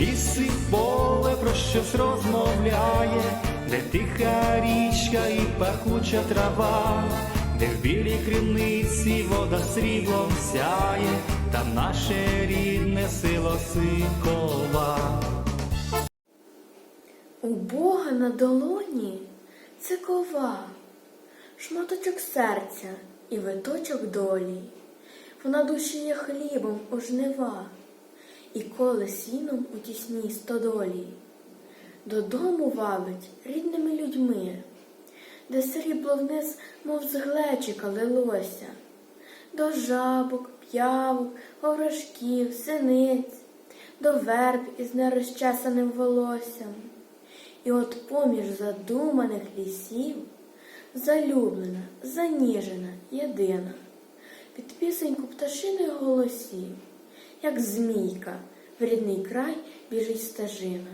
ліс і поле про щось розмовляє, де тиха річка і пахуча трава, де в білій криниці вода сріблом сяє, там наше рідне село Сикова. У Бога на долоні це кова, шматочок серця і виточок долі. Вона душі є хлібом у жнива, і коле сіном у тісній стодолі. Додому вабить рідними людьми, де срібло вниз, мов з глечика лилося, до жабок, п'явок, овражків, синиць, до верб із нерозчесаним волоссям. І от поміж задуманих лісів залюблена, заніжена, єдина, під пісеньку пташиних голосів, як змійка в рідний край біжить стежина.